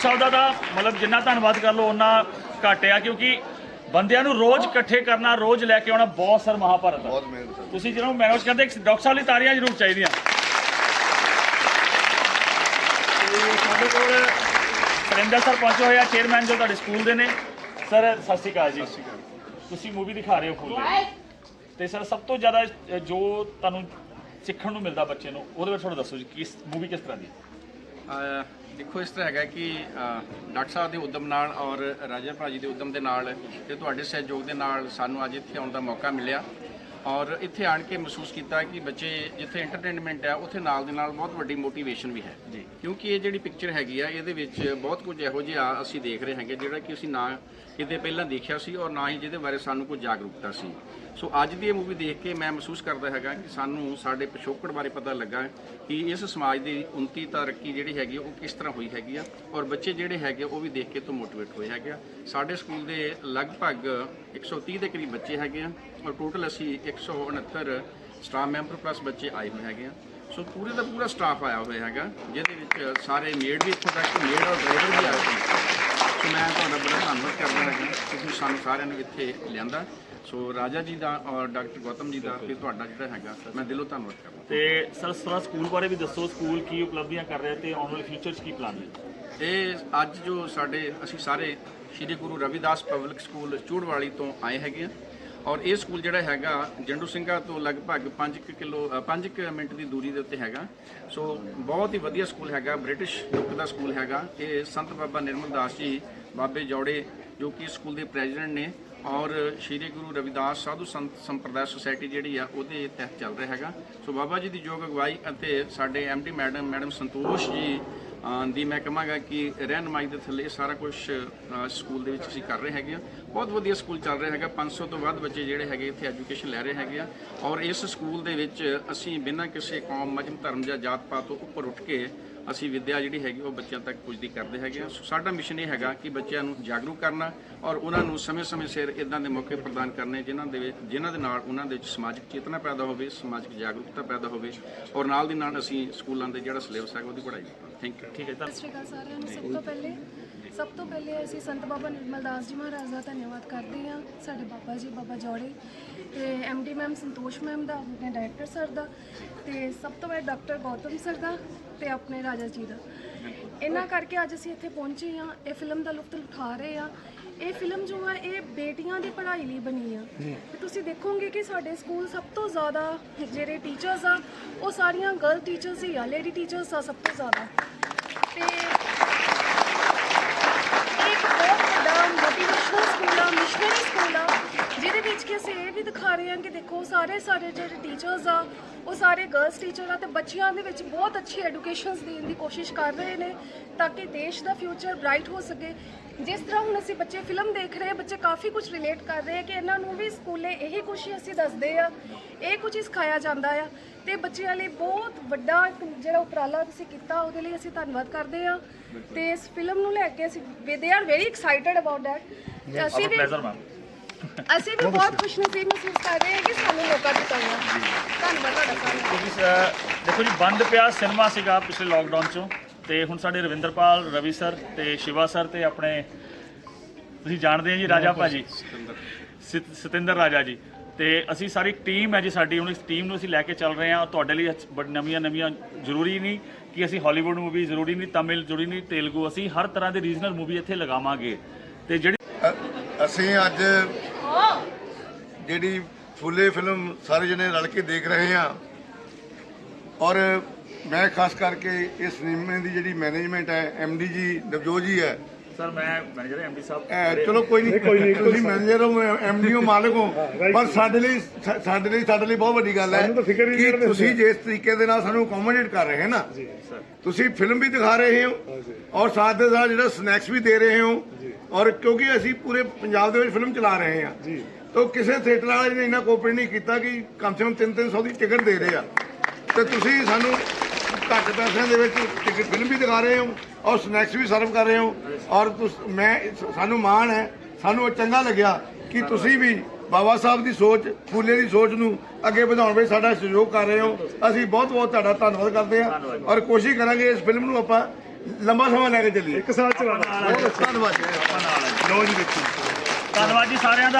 ਸ਼ਬਦਾਂ ਦਾ ਮਤਲਬ ਜਿੰਨਾ ਧੰਨਵਾਦ ਕਰ ਲਓ ਉਹਨਾਂ ਘੱਟ ਆ ਕਿਉਂਕਿ ਬੰਦਿਆਂ ਨੂੰ ਰੋਜ਼ ਇਕੱਠੇ ਕਰਨਾ ਰੋਜ਼ ਲੈ ਕੇ ਆਉਣਾ ਬਹੁਤ ਸਰ ਮਹਾਭਾਰਤ ਬਹੁਤ ਮਿਹਨਤ ਤੁਸੀਂ ਜਿਹਨਾਂ ਨੂੰ ਮੈਨੇਜ ਕਰਦੇ ਇੱਕ ਡਾਕਟਰ ਸਾਹਿਬ ਲਈ ਤਾਰੀਆਂ ਜ਼ਰੂਰ ਚਾਹੀਦੀਆਂ। ਸਾਡੇ ਕੋਲ ਸਰਿੰਦਰ ਸਰ ਪਹੁੰਚੇ ਹੋਏ ਆ ਚੇਅਰਮੈਨ ਜੋ ਤੁਹਾਡੇ ਸਕੂਲ ਦੇ ਨੇ। ਸਰ ਸਤਿ ਸ਼੍ਰੀ ਅਕਾਲ ਜੀ। ਤੁਸੀਂ ਮੂਵੀ ਦਿਖਾ ਰਹੇ ਹੋ ਫੁੱਲ ਤੇ ਸਰ ਸਭ ਤੋਂ ਜ਼ਿਆਦਾ ਅ, ਜੋ ਤੁਹਾਨੂੰ ਸਿੱਖਣ ਨੂੰ ਮਿਲਦਾ ਬੱਚੇ ਨੂੰ ਉਹਦੇ ਬਾਰੇ ਥੋੜਾ ਦੱਸੋ ਜੀ ਕਿਸ ਮੂਵੀ ਕਿਸ ਤਰ੍ਹਾਂ ਦੀ? ਅਹ ਦੇਖੋ ਇਸ ਤਰ੍ਹਾਂ ਹੈਗਾ ਕਿ ਅਹ ਡਾਕਟਰ ਸਾਹਿਬ ਦੇ ਉਦਮ ਨਾਲ ਔਰ ਰਾਜਾ ਭਾਜੀ ਦੇ ਉਦਮ ਦੇ ਨਾਲ ਤੇ ਤੁਹਾਡੇ ਸਹਿਯੋਗ ਦੇ ਨਾਲ ਸਾਨੂੰ ਅੱਜ ਇੱਥੇ ਆਉਣ ਦਾ ਮੌਕਾ ਮਿਲਿਆ। ਔਰ ਇੱਥੇ ਆਣ ਕੇ ਮਹਿਸੂਸ ਕੀਤਾ ਕਿ ਬੱਚੇ ਜਿੱਥੇ ਐਂਟਰਟੇਨਮੈਂਟ ਹੈ ਉੱਥੇ ਨਾਲ ਦੇ ਨਾਲ ਬਹੁਤ ਵੱਡੀ ਮੋਟੀਵੇਸ਼ਨ ਵੀ ਹੈ। ਜੀ। ਕਿਉਂਕਿ ਇਹ ਜਿਹੜੀ ਪਿਕਚਰ ਹੈਗੀ ਆ ਇਹਦੇ ਵਿੱਚ ਬਹੁਤ ਕੁਝ ਇਹੋ ਜਿਹਾ ਅਸੀਂ ਦੇਖ ਰਹੇ ਹਾਂਗੇ ਜਿਹੜਾ ਕਿ ਅਸੀਂ ਨਾ ਕਿਤੇ ਪਹਿਲਾਂ ਦੇਖਿਆ ਸੀ ਔਰ ਨਾ ਹੀ ਜਿਹਦੇ ਬਾਰੇ ਸਾਨੂੰ ਕੋਈ ਜਾਗਰੂਕਤਾ ਸੀ। ਸੋ ਅੱਜ ਦੀ ਇਹ ਮੂਵੀ ਦੇਖ ਕੇ ਮੈਂ ਮਹਿਸੂਸ ਕਰਦਾ ਹੈਗਾ ਕਿ ਸਾਨੂੰ ਸਾਡੇ ਪਿਛੋਕੜ ਬਾਰੇ ਪਤਾ ਲੱਗਾ ਕਿ ਇਸ ਸਮਾਜ ਦੀ ਉન્નਤੀ ਤਰੱਕੀ ਜਿਹੜੀ ਹੈਗੀ ਉਹ ਕਿਸ ਤਰ੍ਹਾਂ ਹੋਈ ਹੈਗੀ ਆ ਔਰ ਬੱਚੇ ਜਿਹੜੇ ਹੈਗੇ ਉਹ ਵੀ ਦੇਖ ਕੇ ਤੋਂ ਮੋਟੀਵੇਟ ਹੋਏ ਹੈਗੇ ਆ। ਸਾਡੇ ਸਕੂਲ ਦੇ ਲਗਭਗ 130 ਦੇ ਕਰੀਬ ਬੱਚੇ ਹੈਗੇ ਆ ਔਰ ਟੋਟਲ ਅਸੀਂ 169 ਸਟਾਫ ਮੈਂਬਰ ਪਲੱਸ ਬੱਚੇ ਆਏ ਹੋਏ ਹੈਗੇ ਆ। ਸੋ ਪੂਰੇ ਦਾ ਪੂਰਾ ਸਟਾਫ ਆਇਆ ਹੋਇਆ ਹੈਗਾ ਜਿਹਦੇ ਵਿੱਚ ਸਾਰੇ ਮੇਡ ਵੀ ਇੱਥੋਂ ਤੱਕ ਮੇਡ ਔਰ ਡਰਾਈਵਰ ਵੀ ਆਏ ਹੋਏ ਸੋ ਮੈਂ ਤੁਹਾਡਾ ਬੜਾ ਧੰਨਵਾਦ ਕਰਦਾ ਹਾਂ ਤੁਸੀਂ ਸਾਨੂੰ ਸਾਰਿਆਂ ਨੂੰ ਇੱਥੇ ਲਿਆਂਦਾ। ਸੋ ਰਾਜਾ ਜੀ ਦਾ ਔਰ ਡਾਕਟਰ ਗੌਤਮ ਜੀ ਦਾ ਤੇ ਤੁਹਾਡਾ ਜਿਹੜਾ ਹੈਗਾ ਮੈਂ ਦਿਲੋਂ ਧੰਨਵਾਦ ਕਰਦਾ। ਤੇ ਸਰ ਥੋੜਾ ਸਕੂਲ ਬਾਰੇ ਵੀ ਦੱਸੋ ਸਕੂਲ ਕੀ ਉਪਲਬਧੀਆਂ ਕਰ ਰਿਹਾ ਤੇ ਆਉਣ ਵਾਲੇ ਫਿਊਚਰ 'ਚ ਕੀ ਪਲਾਨ ਨੇ? ਇਹ ਅੱਜ ਜੋ ਸਾਡੇ ਅਸੀਂ ਸਾਰੇ ਸ੍ਰੀ ਗੁਰੂ ਰਵਿਦਾਸ ਪਬਲਿਕ ਸਕੂਲ ਚੂੜਵਾਲੀ ਤੋਂ ਆਏ ਹੈਗੇ ਆ। ਔਰ ਇਹ ਸਕੂਲ ਜਿਹੜਾ ਹੈਗਾ, ਜੰਡੂ ਸਿੰਘਾ ਤੋਂ ਲਗਭਗ 5 ਕਿਲੋ 5 ਮਿੰਟ ਦੀ ਦੂਰੀ ਦੇ ਉੱਤੇ ਹੈਗਾ। ਸੋ ਬਹੁਤ ਹੀ ਵਧੀਆ ਸਕੂਲ ਹੈਗਾ, ਬ੍ਰਿਟਿਸ਼ ਲੁੱਕ ਦਾ ਸਕੂਲ ਹੈਗਾ। ਇਹ ਸੰਤ ਬਾਬਾ ਨਿਰਮਲ ਦਾਸ ਜੀ, ਬਾਬੇ ਜੋੜੇ, ਜੋ ਕਿ ਸਕੂਲ ਦੇ ਪ੍ਰੈਜ਼ੀਡੈਂਟ ਨੇ, ਔਰ ਸ਼੍ਰੀ ਗੁਰੂ ਰਵਿਦਾਸ ਸਾਧੂ ਸੰਤ ਸੰਪਰਦਾਇ ਸੁਸਾਇਟੀ ਜਿਹੜੀ ਆ, ਉਹਦੇ ਤਹਿਤ ਚੱਲ ਰਿਹਾ ਹੈਗਾ। ਸੋ ਬਾਬਾ ਜੀ ਦੀ ਯੋਗ ਅਗਵਾਈ ਅਤੇ ਸਾਡੇ MD madam madam Santosh ji ਦੀ ਮੈਂ ਕਹਾਂਗਾ ਕਿ ਰਹਿਨਮਾਈ ਦੇ ਥੱਲੇ ਇਹ ਸਾਰਾ ਕੁਝ ਸਕੂਲ ਦੇ ਵਿੱਚ ਅਸੀਂ ਕਰ ਰਹੇ ਹੈਗੇ ਆ ਬਹੁਤ ਵਧੀਆ ਸਕੂਲ ਚੱਲ ਰਿਹਾ ਹੈਗਾ। 500 ਤੋਂ ਵੱਧ ਬੱਚੇ ਜਿਹੜੇ ਹੈਗੇ ਇੱਥੇ ਐਜੂਕੇਸ਼ਨ ਲੈ ਰਹੇ ਹੈਗੇ ਆ। ਔਰ ਇਸ ਸਕੂਲ ਦੇ ਵਿੱਚ ਅਸੀਂ ਬਿਨਾਂ ਕਿਸੇ ਕੌਮ ਮਜਮ ਧਰਮ ਜਾਂ ਜਾਤ ਪਾਤ ਤੋਂ ਉੱਪਰ ਉੱਠ ਕੇ ਅਸੀਂ ਵਿੱਦਿਆ ਜਿਹੜੀ ਹੈਗੀ ਉਹ ਬੱਚਿਆਂ ਤੱਕ ਪੁੱਜਦੀ ਕਰਦੇ ਹੈਗੇ ਆ। ਸੋ ਸਾਡਾ ਮਿਸ਼ਨ ਇਹ ਹੈਗਾ ਕਿ ਬੱਚਿਆਂ ਨੂੰ ਜਾਗਰੂਕ ਕਰਨਾ ਔਰ ਉਹਨਾਂ ਨੂੰ ਸਮੇਂ-ਸਮੇਂ ਸਿਰ ਇਦਾਂ ਦੇ ਮੌਕੇ ਪ੍ਰਦਾਨ ਕਰਨੇ ਜਿਨ੍ਹਾਂ ਦੇ ਵਿੱਚ ਜਿਨ੍ਹਾਂ ਦੇ ਨਾਲ ਉਹਨਾਂ ਦੇ ਵਿੱਚ ਸਮਾਜਿਕ ਚੇਤਨਾ ਪੈਦਾ ਹੋਵੇ ਸਮਾਜਿਕ ਜਾਗਰੂਕਤਾ ਪੈਦਾ ਹੋਵੇ ਔਰ ਨਾਲ ਦੀ ਨਾਲ ਅਸੀਂ ਸਕੂਲਾਂ ਦੇ ਜਿਹੜਾ ਸਿਲੇਬਸ ਹੈਗਾ ਉਹਦੀ ਪੜ੍ਹਾਈ ਥੈਂਕ ਯੂ ਠੀਕ ਹੈ ਸਤਿ ਸ਼੍ਰੀ ਅਕਾਲ ਸਾਰਿਆਂ ਨੂੰ। ਸਭ ਤੋਂ ਪਹਿਲੇ ਸਭ ਤੋਂ ਪਹਿਲੇ ਅਸੀਂ ਸੰਤ ਬਾਬਾ ਨਿਰਮਲ ਦਾਸ ਜੀ ਮਹਾਰਾਜ ਦਾ ਧੰਨਵਾਦ ਕਰਦੇ ਹਾਂ ਸਾਡੇ ਬਾਬਾ ਜੀ ਬਾਬਾ ਜੋੜੇ ਤੇ ਡੀ ਮੈਮ ਸੰਤੋਸ਼ ਮੈਮ ਦਾ ਆਪਣੇ ਡਾਇਰੈਕਟਰ ਸਰ ਦਾ ਤੇ ਸਭ ਤੋਂ ਪਹਿਲੇ ਡਾਕਟਰ ਗੌਤਮ ਸਰ ਦਾ ਤੇ ਆਪਣੇ ਰਾਜਾ ਜੀ ਦਾ। ਇਹਨਾਂ ਕਰਕੇ ਅੱਜ ਅਸੀਂ ਇੱਥੇ ਪਹੁੰਚੇ ਹਾਂ ਇਹ ਫਿਲਮ ਦਾ ਲੁਤਫ ਉਠਾ ਰਹੇ ਆ ਇਹ ਫਿਲਮ ਜੋ ਹੈ ਇਹ ਬੇਟੀਆਂ ਦੀ ਪੜ੍ਹਾਈ ਲਈ ਬਣੀ ਆ। ਤੇ ਤੁਸੀਂ ਦੇਖੋਗੇ ਕਿ ਸਾਡੇ ਸਕੂਲ ਸਭ ਤੋਂ ਜ਼ਿਆਦਾ ਜਿਹੜੇ ਟੀਚਰਸ ਆ ਉਹ ਸਾਰੀਆਂ ਗਰਲ ਟੀਚਰਸ ਹੀ ਆ ਲੇਡੀ ਟੀਚਰਸ ਆ ਸਭ ਤੋਂ ਜ਼ਿਆਦਾ ਤੇ ਇਹ ਇੱਕ ਬਹੁਤ ਵੱਡਾ ਮੋਟੀਵੇਸ਼ਨਲ ਸਕੂਲ ਆ ਮਿਸ਼ਨਰੀ ਸਕੂਲ ਆ ਜਿਹਦੇ ਵਿੱਚ ਕਿ ਅਸੀਂ ਇਹ ਵੀ ਦਿਖਾ ਰਹੇ ਹਾਂ ਕਿ ਦੇਖੋ ਸਾਰੇ ਸਾਰੇ ਜਿਹੜੇ ਟੀਚਰਸ ਆ ਉਹ ਸਾਰੇ ਗਰਲਸ ਟੀਚਰ ਆ ਤੇ ਬੱਚਿਆਂ ਦੇ ਵਿੱਚ ਬਹੁਤ ਅੱਛੀ ਐਜੂਕੇਸ਼ਨਸ ਦੇਣ ਦੀ ਕੋਸ਼ਿਸ਼ ਕਰ ਰਹੇ ਨੇ ਤਾਂ ਕਿ ਦੇਸ਼ ਦਾ ਫਿਊਚਰ ਬ੍ਰਾਈਟ ਹੋ ਸਕੇ। ਜਿਸ ਤਰ੍ਹਾਂ ਹੁਣ ਅਸੀਂ ਬੱਚੇ ਫਿਲਮ ਦੇਖ ਰਹੇ ਆ ਬੱਚੇ ਕਾਫੀ ਕੁਝ ਰਿਲੇਟ ਕਰ ਰਹੇ ਆ ਕਿ ਇਹਨਾਂ ਨੂੰ ਵੀ ਸਕੂਲੇ ਇਹੀ ਕੁਝ ਹੀ ਅਸੀਂ ਦੱਸਦੇ ਆ ਇਹ ਕੁਝ ਹੀ ਸਿਖਾਇਆ ਜਾਂਦਾ ਆ ਤੇ ਬੱਚਿਆਂ ਲਈ ਬਹੁਤ ਵੱਡਾ ਜਿਹੜਾ ਉਪਰਾਲਾ ਤੁਸੀਂ ਕੀਤਾ ਉਹਦੇ ਲਈ ਅਸੀਂ ਧੰਨਵਾਦ ਕਰਦੇ ਆ ਤੇ ਇਸ ਫਿਲਮ ਨੂੰ ਲੈ ਕੇ ਅਸੀਂ they are very excited about that ਅਸੀਂ ਵੀ ਅਸੀਂ ਵੀ ਬਹੁਤ ਖੁਸ਼ਨਸੀਬ ਮਹਿਸੂਸ ਕਰ ਰਹੇ ਹਾਂ ਕਿ ਸਾਨੂੰ ਮੌਕਾ ਦਿੱਤਾ ਗਿਆ। ਧੰਨਵਾਦ ਤੁਹਾਡਾ ਸਾਰਿਆਂ ਦਾ। ਕਿਉਂਕਿ ਸ- ਦੇਖੋ ਜੀ ਬੰਦ ਪਿਆ ਸਿਨੇਮਾ ਸੀਗਾ ਪਿਛਲੇ ਲਾਕਡਾਊਨ ਚੋਂ ਤੇ ਹੁਣ ਸਾਡੇ ਰਵਿੰਦਰਪਾਲ ਰਵੀ ਸਰ ਤੇ ਸ਼ਿਵਾ ਸਰ ਤੇ ਆਪਣੇ ਤੁਸੀਂ ਜਾਣਦੇ ਆ ਜੀ ਰਾਜਾ ਭਾਜੀ। ਸਤ- ਸਤਿੰਦਰ ਰਾਜਾ ਜੀ। ਤੇ ਅਸੀਂ ਸਾਰੀ ਟੀਮ ਹੈ ਜੀ ਸਾਡੀ ਹੁਣ ਇਸ ਟੀਮ ਨੂੰ ਅਸੀਂ ਲੈ ਕੇ ਚੱਲ ਰਹੇ ਹਾਂ। ਤੁਹਾਡੇ ਲਈ ਅੱਛ- ਬੜ ਨਵੀਆਂ ਨਵੀਆਂ ਜ਼ਰੂਰੀ ਨਹੀਂ ਕਿ ਅਸੀਂ ਹਾਲੀਵੁੱਡ ਮੂਵੀ ਜ਼ਰੂਰੀ ਨਹੀਂ ਤਮਿਲ ਜ਼ਰੂਰੀ ਨਹੀਂ ਤੇਲਗੂ। ਅਸੀਂ ਹਰ ਤਰ੍ਹਾਂ ਦੀ ਰੀਜਨਲ ਮੂਵੀ ਇੱਥੇ ਲਗਾਵਾਂਗੇ। ਤੇ ਜਿਹੜੀ ਅ- ਅਸੀਂ ਅੱਜ ਜਿਹੜੀ ਫੁੱਲੇ ਫਿਲਮ ਸਾਰੇ ਜਣੇ ਰਲ ਕੇ ਦੇਖ ਰਹੇ ਹਾਂ। ਔਰ ਮੈਂ ਖਾਸ ਕਰਕੇ ਇਸ ਸਿਨੇਮੇ ਦੀ ਜਿਹੜੀ ਮੈਨੇਜਮੈਂਟ ਹੈ ਐਮਡੀ ਜੀ ਨਵਜੋਤ ਜੀ ਹੈ ਸਰ ਮੈਂ ਮੈਨੇਜਰ ਐਮਡੀ ਸਾਹਿਬ। ਚਲੋ ਕੋਈ ਨਹੀਂ। ਤੁਸੀਂ ਮੈਨੇਜਰ ਹੋ ਐਮਡੀ ਹੋ ਮਾਲਕ ਹੋ। ਪਰ ਸਾਡੇ ਲਈ ਸਾ- ਸਾਡੇ ਲਈ ਸਾਡੇ ਲਈ ਬਹੁਤ ਵੱਡੀ ਗੱਲ ਹੈ ਕਿ ਤੁਸੀਂ ਜਿਸ ਤਰੀਕੇ ਦੇ ਨਾਲ ਸਾਨੂੰ ਅਕੋਮੋਡੇਟ ਕਰ ਰਹੇ ਹੋ ਨਾ ਤੁਸੀਂ ਫਿਲਮ ਵੀ ਦਿਖਾ ਰਹੇ ਹੋ ਔਰ ਸਾਥ ਦੇ ਸਾਥ ਜਿਹੜਾ ਸਨੈਕਸ ਵੀ ਦੇ ਰਹੇ ਹੋ ਔਰ ਕਿਉਂਕਿ ਅਸੀਂ ਪੂਰੇ ਪੰਜਾਬ ਦੇ ਵਿੱਚ ਫਿਲਮ ਚਲਾ ਰਹੇ ਹਾਂ। ਜੀ। ਤਾਂ ਕਿਸੇ ਥੀਏਟਰ ਵਾਲੇ ਨੇ ਇੰਨਾ ਕੋਆਪਰੇਟ ਨਹੀਂ ਕੀਤਾ ਕਿ ਕਮ ਸੇ ਕਮ 3-300 ਦੀ ਟਿਕਟ ਦੇ ਰਹੇ ਆ। ਤੇ ਤੁਸੀਂ ਸਾਨੂੰ ਘੱਟ ਪੈਸਿਆਂ ਦੇ ਵਿੱਚ ਇੱਕ ਫਿਲਮ ਵੀ ਦਿਖਾ ਰਹੇ ਹੋ ਔਰ ਸਨੈਕਸ ਵੀ ਸਰਵ ਕਰ ਰਹੇ ਹੋ। ਔਰ ਤੁਸ- ਮੈਂ ਸਾਨੂੰ ਮਾਣ ਹੈ ਸਾਨੂੰ ਇਹ ਚੰਗਾ ਲੱਗਿਆ ਕਿ ਤੁਸੀਂ ਵੀ ਬਾਬਾ ਸਾਹਿਬ ਦੀ ਸੋਚ ਫੂਲੇ ਦੀ ਸੋਚ ਨੂੰ ਅੱਗੇ ਵਧਾਉਣ ਵਿੱਚ ਸਾਡਾ ਸਹਿਯੋਗ ਕਰ ਰਹੇ ਹੋ। ਅਸੀਂ ਬਹੁਤ ਬਹੁਤ ਤੁਹਾਡਾ ਧੰਨਵਾਦ ਕਰਦੇ ਹਾਂ ਔਰ ਕੋਸ਼ਿਸ਼ ਕਰਾਂਗੇ ਇਸ ਫਿਲਮ ਨੂੰ ਆਪਾਂ ਲੰਬਾ ਸਮਾਂ ਲੈ ਕੇ ਚੱਲੀਏ। ਇੱਕ ਸਾਲ ਚਲਾਣਾ ਧੰਨਵਾਦ। ਲੋ ਜੀ ਦੇਖੋ। ਧੰਨਵਾਦ ਜੀ ਸਾਰਿਆਂ ਦਾ।